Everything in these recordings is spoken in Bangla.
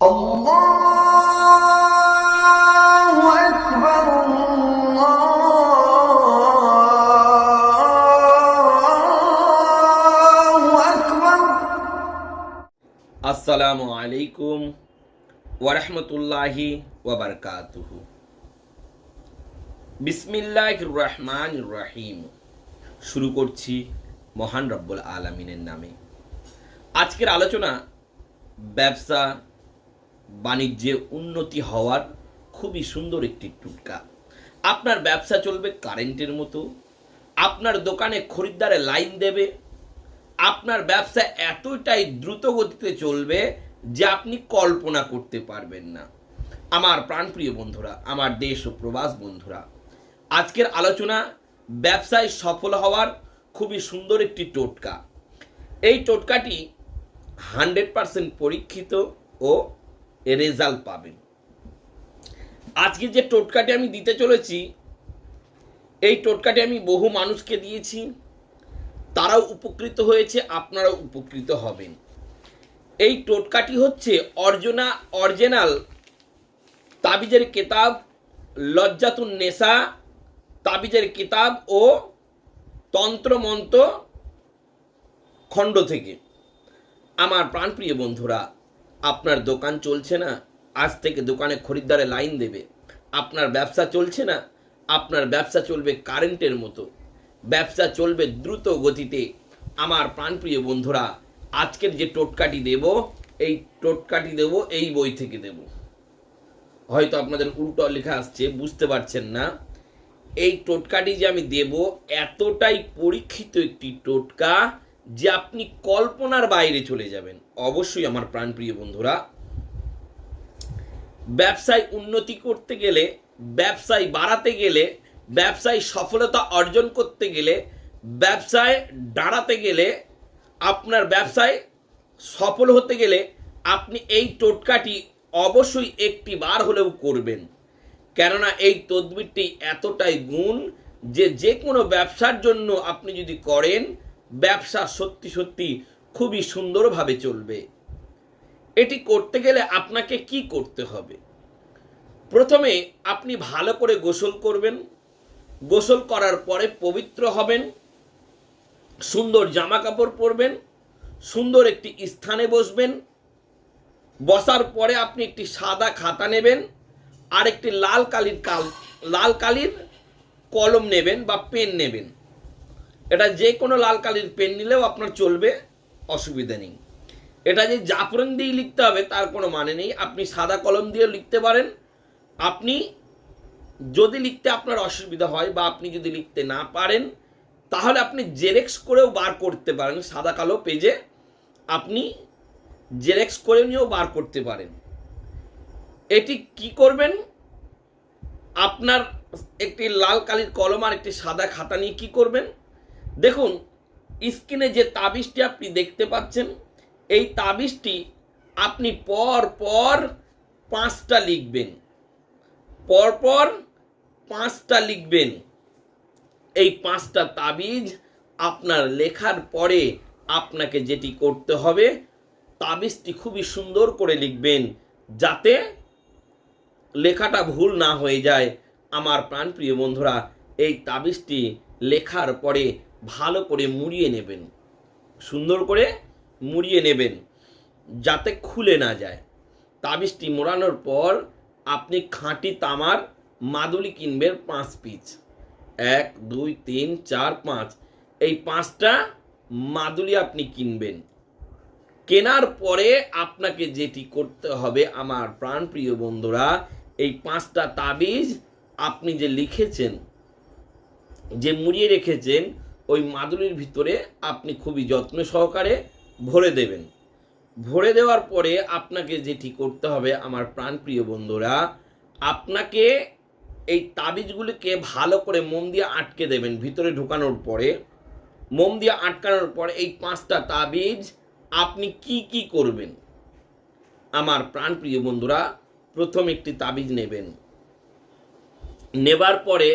আসসালামু আলাইকুম ওরহমতুল্লাহি ওবরকাতুহু বিসমিল্লাহ রহমান রহিম শুরু করছি মহান রব্বুল আলমিনের নামে। আজকের আলোচনা ব্যবসা বাণিজ্যে উন্নতি হওয়ার খুবই সুন্দর একটি টুটকা। আপনার ব্যবসা চলবে কারেন্টের মতো, আপনার দোকানে খরিদ্দারে লাইন দেবে, আপনার ব্যবসা এতটাই দ্রুত গতিতে চলবে যে আপনি কল্পনা করতে পারবেন না। আমার প্রাণপ্রিয় বন্ধুরা, আমার দেশ ও প্রবাস বন্ধুরা, আজকের আলোচনা ব্যবসায় সফল হওয়ার খুবই সুন্দর একটি টোটকা। এই টোটকাটি হান্ড্রেড পারসেন্ট পরীক্ষিত ও রেজাল্ট পাবেন। আজকে যে টোটকাটি আমি দিতে চলেছি, এই টোটকাটি আমি বহু মানুষকে দিয়েছি, তারাও উপকৃত হয়েছে, আপনারাও উপকৃত হবেন। এই টোটকাটি হচ্ছে অর্জনা অরিজিনাল তাবিজের কেতাব, লজ্জাতুন নেশা তাবিজের কিতাব ও তন্ত্রমন্ত্র খণ্ড থেকে। আমার প্রাণপ্রিয় বন্ধুরা আপনার দোকান চলছে না, আজ থেকে দোকানে খরিদ্দারে লাইন দেবে। আপনার ব্যবসা চলছে না, আপনার ব্যবসা চলবে কারেন্টের মতো। ব্যবসা চলবে দ্রুত গতিতে। আমার প্রাণপ্রিয় বন্ধুরা, আজকের যে টোটকাটি দেব, এই টোটকাটি দেব, এই বই থেকে দেব। হয়তো আপনাদের উল্টো লেখা আসছে, বুঝতে পারছেন না। এই টোটকাটি যে আমি দেব, এতটাই পরীক্ষিত একটি টোটকা যে আপনি কল্পনার বাইরে চলে যাবেন। অবশ্যই আমার প্রাণপ্রিয় বন্ধুরা, ব্যবসায় উন্নতি করতে গেলে, ব্যবসায় বাড়াতে গেলে, ব্যবসায় সফলতা অর্জন করতে গেলে, ব্যবসায় দাঁড়াতে গেলে, আপনার ব্যবসায় সফল হতে গেলে আপনি এই টোটকাটি অবশ্যই একটি বার হলেও করবেন। কেননা এই তদবিরটি এতটাই গুণ যে যে কোনো ব্যবসার জন্য আপনি যদি করেন ব্যবসা সত্যি সত্যি খুবই সুন্দরভাবে চলবে। এটি করতে গেলে আপনাকে কি করতে হবে? প্রথমে আপনি ভালো করে গোসল করবেন। গোসল করার পরে পবিত্র হবেন। সুন্দর জামা কাপড় পরবেন। সুন্দর একটি স্থানে বসবেন। বসার পরে আপনি একটি সাদা খাতা নেবেন আর একটি লাল কালির কাল লাল কালির কলম নেবেন বা পেন নেবেন। এটা যে কোনো লাল কালির পেন নিলেও আপনার চলবে, অসুবিধা নেই। এটা যে জাফরান দিয়ে লিখতে হবে, তার কোনো মানে নেই। আপনি সাদা কলম দিয়ে লিখতে পারেন। আপনি যদি লিখতে আপনার অসুবিধা হয় বা আপনি যদি লিখতে না পারেন, তাহলে আপনি জেরেক্স করেও বার করতে পারেন। সাদা কালো পেজে আপনি জেরেক্স করে নিয়েও বার করতে পারেন। এটি কি করবেন? আপনার একটি লাল কালির কলম আর একটি সাদা খাতা নিয়ে কি করবেন? দেখুন, স্ক্রিনে যে তাবিজটি আপনি দেখতে পাচ্ছেন, এই তাবিজটি আপনি পর পর পাঁচটা লিখবেন। পরপর পাঁচটা লিখবেন। এই পাঁচটা তাবিজ আপনার লেখার পরে আপনাকে যেটি করতে হবে, তাবিজটি খুবই সুন্দর করে লিখবেন, যাতে লেখাটা ভুল না হয়ে যায়। আমার প্রাণপ্রিয় বন্ধুরা, এই তাবিজটি লেখার পরে ভালো করে মুড়িয়ে নেবেন। সুন্দর করে মুড়িয়ে নেবেন, যাতে খুলে না যায়। তাবিজটি মোড়ানোর পর আপনি খাঁটি তামার মাদুলি কিনবেন পাঁচ পিচ এক, দুই, তিন, চার, পাঁচ। এই পাঁচটা মাদুলি আপনি কিনবেন। কেনার পরে আপনাকে যেটি করতে হবে, আমার প্রাণপ্রিয় বন্ধুরা, এই পাঁচটা তাবিজ আপনি যে লিখেছেন, যে মুড়িয়ে রেখেছেন ওই মাদুলির ভিতরে আপনি খুবই যত্ন সহকারে ভরে দেবেন। ভরে দেওয়ার পরে আপনাকে যেটি করতে হবে, আমার প্রাণপ্রিয় বন্ধুরা, আপনাকে এই তাবিজগুলিকে ভালো করে মোম দিয়ে আটকে দেবেন ভিতরে ঢোকানোর পরে। মোম দিয়ে আটকানোর পরে এই পাঁচটা তাবিজ আপনি কি কি করবেন? আমার প্রাণপ্রিয় বন্ধুরা, প্রথম একটি তাবিজ নেবেন। নেবার পরে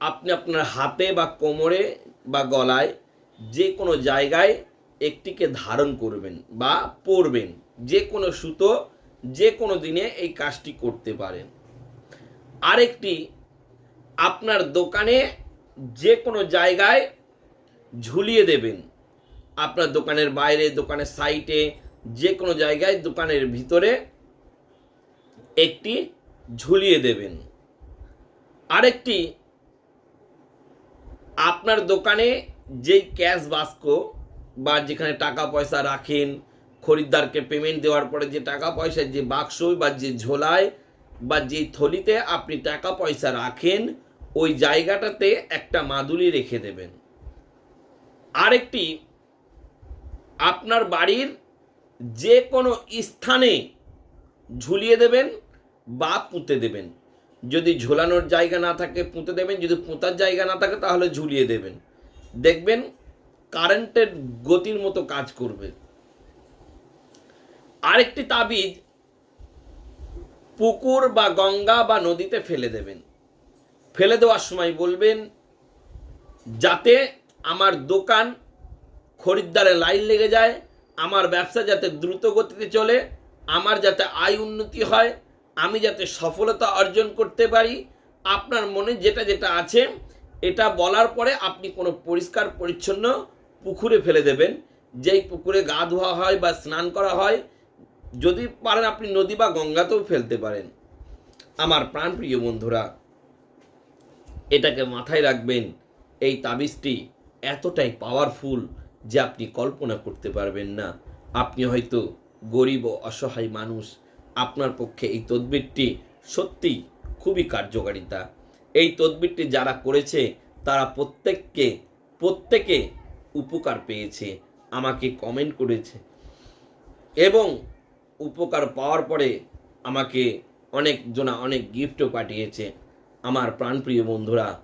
আপনি আপনার হাতে বা কোমরে বা গলায় যে কোনো জায়গায় একটিকে ধারণ করবেন বা পরবেন, যে কোনো সুতো, যে কোনো দিনে এই কাজটি করতে পারেন। আরেকটি, আপনার দোকানে যে কোনো জায়গায় ঝুলিয়ে দেবেন। আপনার দোকানের বাইরে, দোকানের সাইটে, যে কোনো জায়গায় দোকানের ভিতরে একটি ঝুলিয়ে দেবেন। আরেকটি আপনার দোকানে যেই ক্যাশ বাস্ক বা যেখানে টাকা পয়সা রাখেন, খরিদ্দারকে পেমেন্ট দেওয়ার পরে যে টাকা পয়সা, যে বাক্স বা যে ঝোলায় বা যে থলিতে আপনি টাকা পয়সা রাখেন, ওই জায়গাটাতে একটা মাদুলি রেখে দেবেন। আরেকটি, আপনার বাড়ির যে কোনো স্থানে ঝুলিয়ে দেবেন বা পুঁতে দেবেন। যদি ঝোলানোর জায়গা না থাকে পুঁতে দেবেন, যদি পোঁতার জায়গা না থাকে তাহলে ঝুলিয়ে দেবেন। দেখবেন কারেন্টের গতির মতো কাজ করবে। আরেকটি তাবিজ পুকুর বা গঙ্গা বা নদীতে ফেলে দেবেন। ফেলে দেওয়ার সময় বলবেন, যাতে আমার দোকান খরিদ্দারে লাইন লেগে যায়, আমার ব্যবসা যাতে দ্রুত গতিতে চলে, আমার যাতে আয় উন্নতি হয় আমি যাতে সফলতা অর্জন করতে পারি, আপনার মনে যেটা যেটা আছে, এটা বলার পরে আপনি কোনো পরিষ্কার পরিচ্ছন্ন পুকুরে ফেলে দেবেন। যেই পুকুরে গা ধোয়া হয় বা স্নান করা হয়, যদি পারেন আপনি নদী বা গঙ্গাতেও ফেলতে পারেন। আমার প্রাণপ্রিয় বন্ধুরা, এটাকে মাথায় রাখবেন, এই তাবিজটি এতটাই পাওয়ারফুল যে আপনি কল্পনা করতে পারবেন না। আপনি হয়তো গরিব ও অসহায় মানুষ আপনার পক্ষে এই তদবিরটি সত্যি খুবই কার্যকারিতা। এই তদবিরটি যারা করেছে, তারা প্রত্যেককে, প্রত্যেকে উপকার পেয়েছে। আমাকে কমেন্ট করেছে। এবং উপকার পাওয়ার পরে আমাকে অনেক জনা অনেক গিফটও পাঠিয়েছে। আমার প্রাণপ্রিয় বন্ধুরা,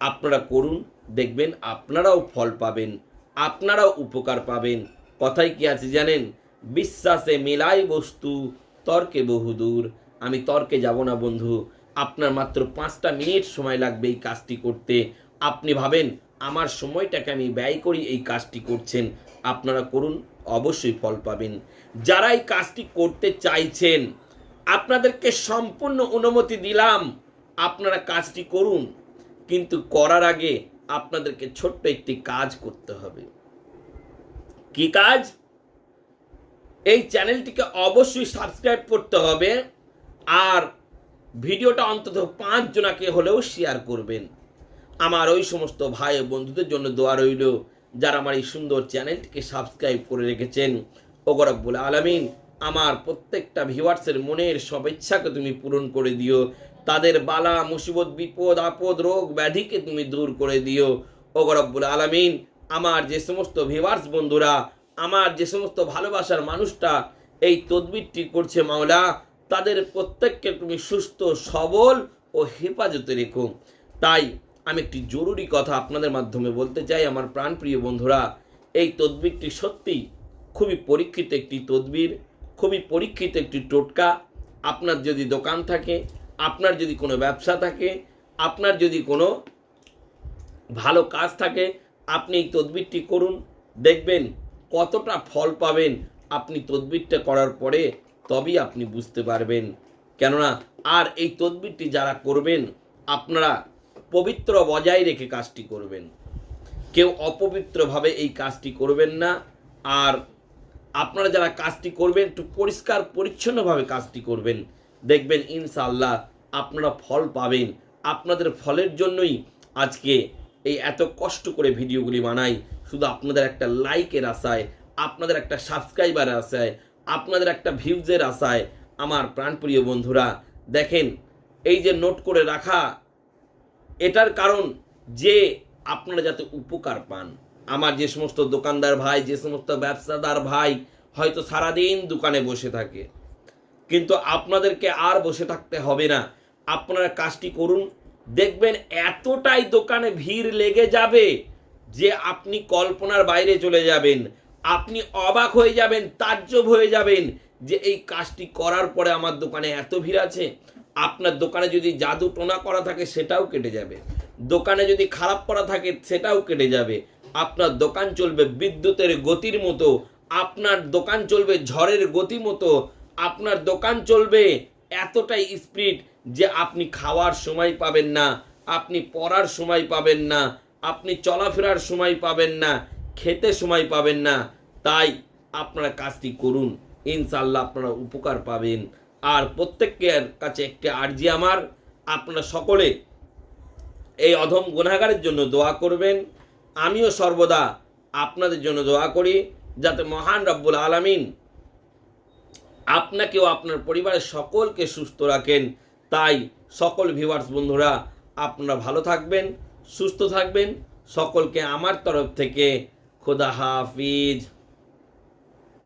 আপনারা করুন, দেখবেন আপনারাও ফল পাবেন, আপনারাও উপকার পাবেন। কথায় কি আছে জানেন? বিশ্বাসে মেলাই বস্তু তর্কে বহুদূর আমি তর্কে যাব না, বন্ধু। আপনার মাত্র পাঁচটা মিনিট সময় লাগবে এই কাজটি করতে। আপনি ভাবেন, আমার সময়টাকে আমি ব্যয় করি এই কাজটি করছেন। আপনারা করুন, অবশ্যই ফল পাবেন। যারা এই কাজটি করতে চাইছেন, আপনাদেরকে সম্পূর্ণ অনুমতি দিলাম, আপনারা কাজটি করুন। কিন্তু করার আগে আপনাদেরকে ছোট্ট একটি কাজ করতে হবে। কি কাজ? এই চ্যানেলটিকে অবশ্যই সাবস্ক্রাইব করতে হবে আর ভিডিওটা অন্তত পাঁচ জনাকে হলেও শেয়ার করবেন। আমার ওই সমস্ত ভাই বন্ধুদের জন্য দোয়া রইল, যারা আমার এই সুন্দর চ্যানেলটিকে সাবস্ক্রাইব করে রেখেছেন। ওগরব্বুল আলমিন, আমার প্রত্যেকটা ভিউয়ার্সের মনের সব ইচ্ছাকে তুমি পূরণ করে দিও। তাদের বালা, মুসিবত, বিপদ, আপদ, রোগ ব্যাধিকে তুমি দূর করে দিও। ওগরব্বুল আলমিন, আমার যে সমস্ত ভিউয়ার্স বন্ধুরা আমার যে সমস্ত ভালোবাসার মানুষটা এই তদবিরটি করছে মাওলা, তাদের প্রত্যেককে তুমি সুস্থ, সবল ও হেফাজতে রেখো। তাই আমি একটি জরুরি কথা আপনাদের মাধ্যমে বলতে চাই, আমার প্রাণপ্রিয় বন্ধুরা। এই তদবিরটি সত্যি খুবই পরীক্ষিত একটি তদবির, খুবই পরীক্ষিত একটি টোটকা। আপনার যদি দোকান থাকে, আপনার যদি কোনো ব্যবসা থাকে, আপনার যদি কোনো ভালো কাজ থাকে, আপনি এই তদবিরটি করুন, দেখবেন কতটা ফল পাবেন আপনি তদবিরটা করার পরে তবেই আপনি বুঝতে পারবেন। কেননা, আর এই তদবিরটি যারা করবেন, আপনারা পবিত্র বজায় রেখে কাজটি করবেন। কেউ অপবিত্রভাবে এই কাজটি করবেন না, আর আপনারা যারা কাজটি করবেন, একটু পরিষ্কার, পরিচ্ছন্নভাবে কাজটি করবেন। দেখবেন ইনশাল্লাহ আপনারা ফল পাবেন। আপনাদের ফলের জন্যই আজকে এই এত কষ্ট করে ভিডিওগুলি বানাই। শুধু আপনাদের একটা লাইকের আশায়, আপনাদের একটা সাবস্ক্রাইবারের আশায়, আপনাদের একটা ভিউজের আশায় আমার প্রাণপ্রিয় বন্ধুরা, দেখেন, এই যে নোট করে রাখা, এটার কারণ যে আপনারা যাতে উপকার পান। আমার যে সমস্ত দোকানদার ভাই, যে সমস্ত ব্যবসাদার ভাই হয়তো সারাদিন দোকানে বসে থাকে। কিন্তু আপনাদেরকে আর বসে থাকতে হবে না। আপনারা কাজটি করুন দেখবেন এতটাই দোকানে ভিড় লেগে যাবে যে আপনি কল্পনার বাইরে চলে যাবেন। আপনি অবাক হয়ে যাবেন, তাজ্জব হয়ে যাবেন যে এই কাজটি করার পরে আমার দোকানে এত ভিড় আছে। আপনার দোকানে যদি জাদু টোনা করা থাকে, সেটাও কেটে যাবে। দোকানে যদি খারাপ করা থাকে, সেটাও কেটে যাবে। আপনার দোকান চলবে বিদ্যুতের গতির মতো। আপনার দোকান চলবে ঝড়ের গতি মতো। আপনার দোকান চলবে এতটাই স্পিড যে আপনি খাওয়ার সময় পাবেন না, আপনি পড়ার সময় পাবেন না, আপনি চলাফেরার সময় পাবেন না, খেতে সময় পাবেন না, তাই আপনারা কাজটি করুন। ইনশাল্লাহ আপনারা উপকার পাবেন। আর প্রত্যেকের কাছে একটি আর্জি আমার, আপনারা সকলে এই অধম গুণাগারের জন্য দোয়া করবেন। আমিও সর্বদা আপনাদের জন্য দোয়া করি, যাতে মহান রব্বুল আলামিন আপনাকেও আপনার পরিবারের সকলকে সুস্থ রাখেন। তাই সকল ভিউয়ার্স বন্ধুরা, আপনারা ভালো থাকবেন, সুস্থ থাকবেন। সকলকে আমার তরফ থেকে খোদা হাফিজ।